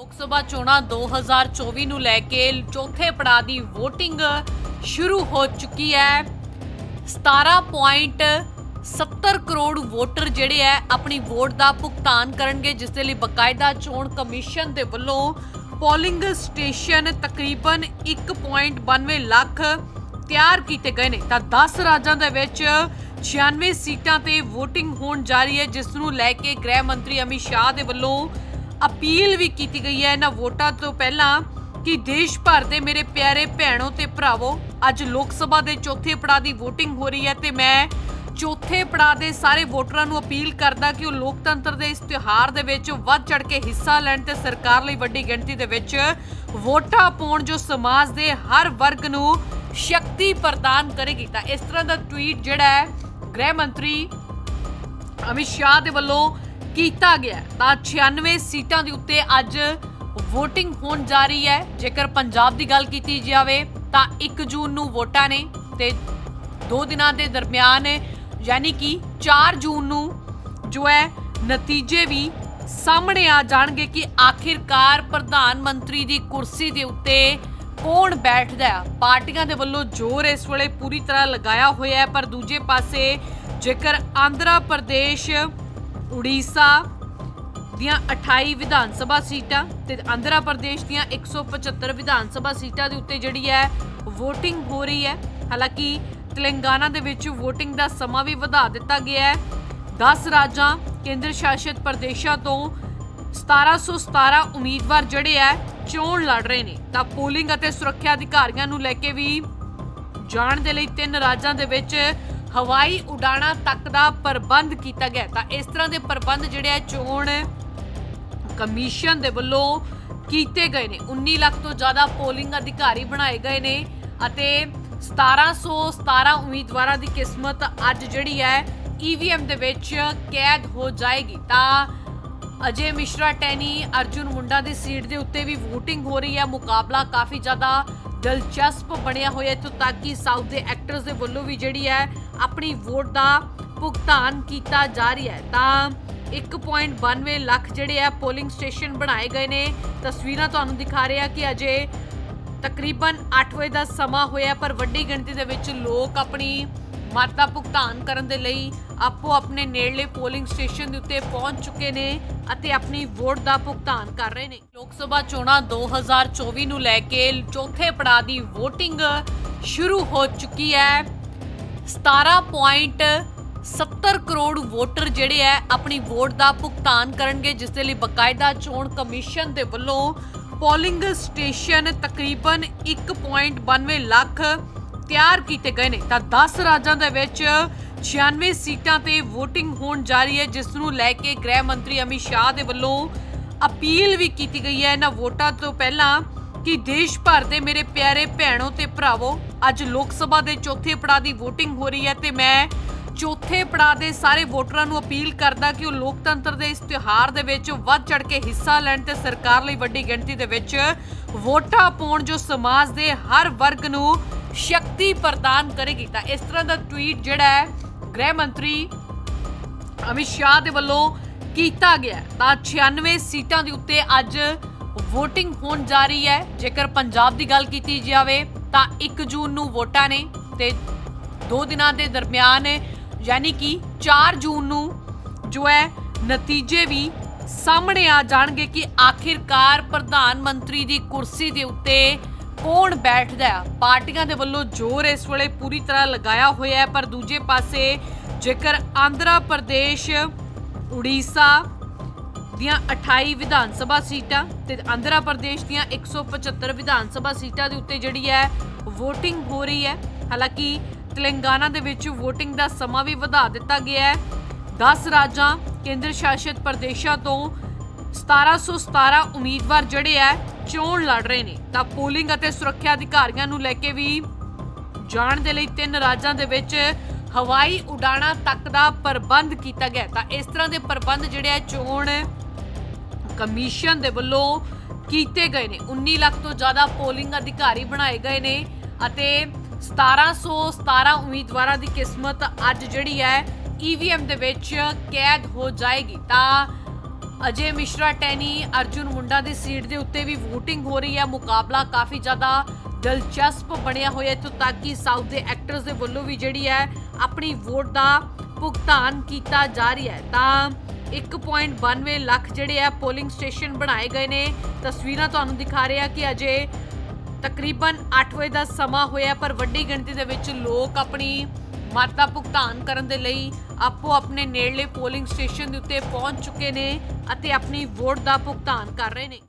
ਲੋਕ ਸਭਾ ਚੋਣਾਂ 2024 ਨੂੰ ਲੈ ਕੇ ਚੌਥੇ ਪੜਾਅ ਦੀ VOTING ਸ਼ੁਰੂ ਹੋ ਚੁੱਕੀ ਹੈ। 17.70 ਕਰੋੜ ਵੋਟਰ ਜਿਹੜੇ ਹੈ ਆਪਣੀ ਵੋਟ ਦਾ ਭੁਗਤਾਨ ਕਰਨਗੇ, ਜਿਸ ਦੇ ਲਈ ਬਕਾਇਦਾ ਚੋਣ ਕਮਿਸ਼ਨ ਦੇ ਵੱਲੋਂ ਪੋਲਿੰਗ ਸਟੇਸ਼ਨ ਤਕਰੀਬਨ 1.92 ਲੱਖ ਤਿਆਰ ਕੀਤੇ ਗਏ ਨੇ। ਤਾਂ 10 ਰਾਜਾਂ ਦੇ ਵਿੱਚ 96 ਸੀਟਾਂ ਤੇ VOTING ਹੋਣ ਜਾ ਰਹੀ ਹੈ, ਜਿਸ ਨੂੰ ਲੈ ਕੇ ਗ੍ਰਹਿ ਮੰਤਰੀ ਅਮਿਤ ਸ਼ਾਹ ਦੇ ਵੱਲੋਂ ਅਪੀਲ ਵੀ ਕੀਤੀ ਗਈ ਹੈ ਇਹਨਾਂ ਵੋਟਾਂ ਤੋਂ ਪਹਿਲਾਂ ਕਿ ਦੇਸ਼ ਭਰ ਦੇ ਮੇਰੇ ਪਿਆਰੇ ਭੈਣੋ ਤੇ ਭਰਾਵੋ, ਅੱਜ ਲੋਕ ਸਭਾ ਦੇ ਚੌਥੇ ਪੜਾਅ ਦੀ VOTING ਹੋ ਰਹੀ ਹੈ ਤੇ ਮੈਂ ਚੌਥੇ ਪੜਾਅ ਦੇ ਸਾਰੇ ਵੋਟਰਾਂ ਨੂੰ ਅਪੀਲ ਕਰਦਾ ਕਿ ਉਹ ਲੋਕਤੰਤਰ ਦੇ ਇਸ ਤਿਉਹਾਰ ਦੇ ਵਿੱਚ ਵੱਧ ਚੜ ਕੇ ਹਿੱਸਾ ਲੈਣ ਤੇ ਸਰਕਾਰ ਲਈ ਵੱਡੀ ਗਿਣਤੀ ਦੇ ਵਿੱਚ ਵੋਟਾਂ ਪਾਉਣ ਜੋ ਸਮਾਜ ਦੇ ਹਰ ਵਰਗ ਨੂੰ ਸ਼ਕਤੀ ਪ੍ਰਦਾਨ ਕਰੇਗੀ। ਤਾਂ ਇਸ ਤਰ੍ਹਾਂ ਦਾ ਟਵੀਟ ਜਿਹੜਾ ਹੈ, ਗ੍ਰਹਿ ਮੰਤਰੀ ਅਮਿਤ ਸ਼ਾਹ ਦੇ ਵੱਲੋਂ ਕੀਤਾ ਗਿਆ ਤਾਂ 96 ਸੀਟਾਂ ਦੇ ਉੱਤੇ ਅੱਜ VOTING ਹੋਣ ਜਾ ਰਹੀ ਹੈ। ਜੇਕਰ ਪੰਜਾਬ ਦੀ ਗੱਲ ਕੀਤੀ ਜਾਵੇ, ਤਾਂ 1 ਜੂਨ ਨੂੰ ਵੋਟਾਂ ਨੇ ਤੇ ਦੋ ਦਿਨਾਂ ਦੇ ਦਰਮਿਆਨ, ਯਾਨੀ ਕਿ 4 ਜੂਨ ਨੂੰ ਜੋ ਹੈ, ਨਤੀਜੇ ਵੀ ਸਾਹਮਣੇ ਆ ਜਾਣਗੇ ਕਿ ਆਖਿਰਕਾਰ ਪ੍ਰਧਾਨ ਮੰਤਰੀ ਦੀ ਕੁਰਸੀ ਦੇ ਉੱਤੇ ਕੌਣ ਬੈਠਦਾ ਹੈ। ਪਾਰਟੀਆਂ ਦੇ ਵੱਲੋਂ ਜ਼ੋਰ ਇਸ ਵੇਲੇ ਪੂਰੀ ਤਰ੍ਹਾਂ ਲਗਾਇਆ ਹੋਇਆ ਹੈ, ਪਰ ਦੂਜੇ ਪਾਸੇ ਜੇਕਰ ਆਂਧਰਾ ਪ੍ਰਦੇਸ਼ ਉੜੀਸਾ ਦੀਆਂ 28 ਵਿਧਾਨ ਸਭਾ ਸੀਟਾਂ ਤੇ ਆਂਧਰਾ ਪ੍ਰਦੇਸ਼ ਦੀਆਂ 175 ਵਿਧਾਨ ਸਭਾ ਸੀਟਾਂ ਦੇ ਉੱਤੇ ਜਿਹੜੀ ਹੈ VOTING ਹੋ ਰਹੀ ਹੈ। ਹਾਲਾਂਕਿ ਤੇਲੰਗਾਨਾ ਦੇ ਵਿੱਚ VOTING ਦਾ ਸਮਾਂ ਵੀ ਵਧਾ ਦਿੱਤਾ ਗਿਆ ਹੈ। 10 ਰਾਜਾਂ ਕੇਂਦਰ ਸ਼ਾਸਿਤ ਪ੍ਰਦੇਸ਼ਾਂ ਤੋਂ 1717 ਉਮੀਦਵਾਰ ਜਿਹੜੇ ਹੈ ਚੋਣ ਲੜ ਰਹੇ ਨੇ। ਤਾਂ ਪੋਲਿੰਗ ਅਤੇ ਸੁਰੱਖਿਆ ਅਧਿਕਾਰੀਆਂ ਨੂੰ ਲੈ ਕੇ ਵੀ ਜਾਣ ਦੇ ਲਈ ਤਿੰਨ ਰਾਜਾਂ ਦੇ ਵਿੱਚ ਹਵਾਈ ਉਡਾਣਾਂ ਤੱਕ ਦਾ ਪ੍ਰਬੰਧ ਕੀਤਾ ਗਿਆ ਤਾਂ ਇਸ ਤਰ੍ਹਾਂ ਦੇ ਪ੍ਰਬੰਧ ਜਿਹੜੇ ਆ, ਚੋਣ ਕਮਿਸ਼ਨ ਦੇ ਵੱਲੋਂ ਕੀਤੇ ਗਏ ਨੇ। 19 ਲੱਖ ਤੋਂ ਜ਼ਿਆਦਾ ਪੋਲਿੰਗ ਅਧਿਕਾਰੀ ਬਣਾਏ ਗਏ ਨੇ ਅਤੇ 1717 ਉਮੀਦਵਾਰਾਂ ਦੀ ਕਿਸਮਤ ਅੱਜ ਜਿਹੜੀ ਹੈ ਈਵੀਐਮ ਦੇ ਵਿੱਚ ਕੈਦ ਹੋ ਜਾਏਗੀ। ਤਾਂ ਅਜੇ ਮਿਸ਼ਰਾ ਟੈਨੀ ਅਰਜੁਨ ਮੁੰਡਾ ਦੀ ਸੀਟ ਦੇ ਉੱਤੇ ਵੀ VOTING ਹੋ ਰਹੀ ਹੈ। ਮੁਕਾਬਲਾ ਕਾਫੀ ਜ਼ਿਆਦਾ ਦਿਲਚਸਪ ਬਣਿਆ ਹੋਇਆ ਇੱਥੋਂ ਤੱਕ ਕਿ ਸਾਊਥ ਦੇ ਐਕਟਰਸ ਦੇ ਵੱਲੋਂ ਵੀ ਜਿਹੜੀ ਹੈ ਆਪਣੀ ਵੋਟ ਦਾ ਭੁਗਤਾਨ ਕੀਤਾ ਜਾ ਰਿਹਾ ਹੈ। ਤਾਂ 1.92 ਲੱਖ ਜਿਹੜੇ ਆ ਪੋਲਿੰਗ ਸਟੇਸ਼ਨ ਬਣਾਏ ਗਏ ਨੇ। ਤਸਵੀਰਾਂ ਤੁਹਾਨੂੰ ਦਿਖਾ ਰਿਹਾ ਕਿ ਅਜੇ ਤਕਰੀਬਨ 8 ਵਜੇ ਦਾ ਸਮਾਂ ਹੋਇਆ ਪਰ ਵੱਡੀ ਗਿਣਤੀ ਦੇ ਵਿੱਚ ਲੋਕ ਆਪਣੀ ਮਤ ਭੁਗਤਾਨ ਕਰਨ ਦੇ ਲਈ ਆਪੋ ਆਪਣੇ ਨੇੜਲੇ ਪੋਲਿੰਗ ਸਟੇਸ਼ਨ ਦੇ ਉੱਤੇ ਪਹੁੰਚ ਚੁੱਕੇ ਨੇ ਅਤੇ ਆਪਣੀ ਵੋਟ ਦਾ ਭੁਗਤਾਨ ਕਰ ਰਹੇ ਨੇ। ਲੋਕ ਸਭਾ ਚੋਣਾਂ 2024 ਨੂੰ ਲੈ ਕੇ ਚੌਥੇ ਪੜਾਅ ਦੀ VOTING ਸ਼ੁਰੂ ਹੋ ਚੁੱਕੀ ਹੈ। 17.70 ਕਰੋੜ ਵੋਟਰ ਜਿਹੜੇ ਹੈ ਆਪਣੀ ਵੋਟ ਦਾ ਭੁਗਤਾਨ ਕਰਨਗੇ, ਜਿਸ ਦੇ ਲਈ ਬਕਾਇਦਾ ਚੋਣ ਕਮਿਸ਼ਨ ਦੇ ਵੱਲੋਂ ਪੋਲਿੰਗ ਸਟੇਸ਼ਨ ਤਕਰੀਬਨ 1.92 ਲੱਖ ਤਿਆਰ ਕੀਤੇ ਗਏ ਨੇ। ਤਾਂ 10 ਰਾਜਾਂ ਦੇ ਵਿੱਚ 96 ਸੀਟਾਂ ਤੇ VOTING ਹੋਣ ਜਾ ਰਹੀ ਹੈ, ਜਿਸ ਨੂੰ ਲੈ ਕੇ ਗ੍ਰਹਿ ਮੰਤਰੀ ਅਮਿਤ ਸ਼ਾਹ ਦੇ ਵੱਲੋਂ ਅਪੀਲ ਵੀ ਕੀਤੀ ਗਈ ਹੈ। ਇਹਨਾਂ ਵੋਟਾਂ ਤੋਂ ਪਹਿਲਾਂ ਕਿ ਦੇਸ਼ ਭਰ ਦੇ ਮੇਰੇ ਪਿਆਰੇ ਭੈਣੋ ਤੇ ਭਰਾਵੋ, ਅੱਜ ਲੋਕ ਸਭਾ ਦੇ ਚੌਥੇ ਪੜਾਅ ਦੀ VOTING ਹੋ ਰਹੀ ਹੈ ਤੇ ਮੈਂ ਚੌਥੇ ਪੜਾਅ ਦੇ ਸਾਰੇ ਵੋਟਰਾਂ ਨੂੰ ਅਪੀਲ ਕਰਦਾ ਕਿ ਉਹ ਲੋਕਤੰਤਰ ਦੇ ਇਸ ਤਿਉਹਾਰ ਦੇ ਵਿੱਚ ਵੱਧ ਚੜ ਕੇ ਹਿੱਸਾ ਲੈਣ ਤੇ ਸਰਕਾਰ ਲਈ ਵੱਡੀ ਗਿਣਤੀ ਦੇ ਵਿੱਚ ਵੋਟਾਂ ਪਾਉਣ ਜੋ ਸਮਾਜ ਦੇ ਹਰ ਵਰਗ ਨੂੰ ਸ਼ਕਤੀ ਪ੍ਰਦਾਨ ਕਰੇਗੀ। ਤਾਂ ਇਸ ਤਰ੍ਹਾਂ ਦਾ ਟਵੀਟ ਜਿਹੜਾ ਹੈ, ਗ੍ਰਹਿ ਮੰਤਰੀ ਅਮਿਤ ਸ਼ਾਹ ਦੇ ਵੱਲੋਂ ਕੀਤਾ ਗਿਆ ਤਾਂ 96 ਸੀਟਾਂ ਦੇ ਉੱਤੇ ਅੱਜ VOTING ਹੋਣ ਜਾ ਰਹੀ ਹੈ। ਜੇਕਰ ਪੰਜਾਬ ਦੀ ਗੱਲ ਕੀਤੀ ਜਾਵੇ, ਤਾਂ 1 ਜੂਨ ਨੂੰ ਵੋਟਾਂ ਨੇ ਤੇ ਦੋ ਦਿਨਾਂ ਦੇ ਦਰਮਿਆਨ, ਯਾਨੀ ਕਿ 4 ਜੂਨ ਨੂੰ ਜੋ ਹੈ, ਨਤੀਜੇ ਵੀ ਸਾਹਮਣੇ ਆ ਜਾਣਗੇ ਕਿ ਆਖਿਰਕਾਰ ਪ੍ਰਧਾਨ ਮੰਤਰੀ ਦੀ ਕੁਰਸੀ ਦੇ ਉੱਤੇ ਕੌਣ ਬੈਠਦਾ ਹੈ? ਪਾਰਟੀਆਂ ਦੇ ਵੱਲੋਂ ਜ਼ੋਰ ਇਸ ਵੇਲੇ ਪੂਰੀ ਤਰ੍ਹਾਂ ਲਗਾਇਆ ਹੋਇਆ ਹੈ, ਪਰ ਦੂਜੇ ਪਾਸੇ ਜੇਕਰ ਆਂਧਰਾ ਪ੍ਰਦੇਸ਼, ਉੜੀਸਾ ਦੀਆਂ 28 ਵਿਧਾਨ ਸਭਾ ਸੀਟਾਂ ਤੇ ਆਂਧਰਾ ਪ੍ਰਦੇਸ਼ ਦੀਆਂ 175 ਵਿਧਾਨ ਸਭਾ ਸੀਟਾਂ ਦੇ ਉੱਤੇ ਜਿਹੜੀ ਹੈ VOTING ਹੋ ਰਹੀ ਹੈ। ਹਾਲਾਂਕਿ ਤੇਲੰਗਾਨਾ ਦੇ ਵਿੱਚ VOTING ਦਾ ਸਮਾਂ ਵੀ ਵਧਾ ਦਿੱਤਾ ਗਿਆ ਹੈ। 10 ਰਾਜਾਂ ਕੇਂਦਰ ਸ਼ਾਸਿਤ ਪ੍ਰਦੇਸ਼ਾਂ ਤੋਂ 1717 ਉਮੀਦਵਾਰ ਜਿਹੜੇ ਹੈ ਚੋਣ ਲੜ ਰਹੇ ਨੇ। ਤਾਂ ਪੋਲਿੰਗ ਅਤੇ ਸੁਰੱਖਿਆ ਅਧਿਕਾਰੀਆਂ ਨੂੰ ਲੈ ਕੇ ਵੀ ਜਾਣ ਦੇ ਲਈ ਤਿੰਨ ਰਾਜਾਂ ਦੇ ਵਿੱਚ ਹਵਾਈ ਉਡਾਣਾਂ ਤੱਕ ਦਾ ਪ੍ਰਬੰਧ ਕੀਤਾ ਗਿਆ। ਤਾਂ ਇਸ ਤਰ੍ਹਾਂ ਦੇ ਪ੍ਰਬੰਧ ਜਿਹੜੇ ਆ, ਚੋਣ ਕਮਿਸ਼ਨ ਦੇ ਵੱਲੋਂ ਕੀਤੇ ਗਏ ਨੇ। 19 ਲੱਖ ਤੋਂ ਜ਼ਿਆਦਾ ਪੋਲਿੰਗ ਅਧਿਕਾਰੀ ਬਣਾਏ ਗਏ ਨੇ ਅਤੇ 1717 ਉਮੀਦਵਾਰਾਂ ਦੀ ਕਿਸਮਤ ਅੱਜ ਜਿਹੜੀ ਹੈ ਈਵੀਐਮ ਦੇ ਵਿੱਚ ਕੈਦ ਹੋ ਜਾਏਗੀ। ਤਾਂ ਅਜੇ ਮਿਸ਼ਰਾ ਟੈਨੀ ਅਰਜੁਨ ਮੁੰਡਾ ਦੀ ਸੀਟ ਦੇ ਉੱਤੇ ਵੀ VOTING ਹੋ ਰਹੀ ਹੈ। ਮੁਕਾਬਲਾ ਕਾਫੀ ਜ਼ਿਆਦਾ ਦਿਲਚਸਪ ਬਣਿਆ ਹੋਇਆ ਇੱਥੋਂ ਤੱਕ ਕਿ ਸਾਊਥ ਦੇ ਐਕਟਰਸ ਦੇ ਵੱਲੋਂ ਵੀ ਜਿਹੜੀ ਹੈ ਆਪਣੀ ਵੋਟ ਦਾ ਭੁਗਤਾਨ ਕੀਤਾ ਜਾ ਰਿਹਾ ਹੈ। ਤਾਂ 1.92 ਲੱਖ ਜਿਹੜੇ ਆ ਪੋਲਿੰਗ ਸਟੇਸ਼ਨ ਬਣਾਏ ਗਏ ਨੇ। ਤਸਵੀਰਾਂ ਤੁਹਾਨੂੰ ਦਿਖਾ ਰਿਹਾ ਕਿ ਅਜੇ ਤਕਰੀਬਨ 8 ਵਜੇ ਦਾ ਸਮਾਂ ਹੋਇਆ ਪਰ ਵੱਡੀ ਗਿਣਤੀ ਦੇ ਵਿੱਚ ਲੋਕ ਆਪਣੀ ਮਤ ਭੁਗਤਾਨ ਕਰਨ ਦੇ ਲਈ ਆਪੋ ਆਪਣੇ ਨੇੜਲੇ ਪੋਲਿੰਗ ਸਟੇਸ਼ਨ ਦੇ ਉੱਤੇ ਪਹੁੰਚ ਚੁੱਕੇ ਨੇ ਅਤੇ ਆਪਣੀ ਵੋਟ ਦਾ ਭੁਗਤਾਨ ਕਰ ਰਹੇ ਨੇ।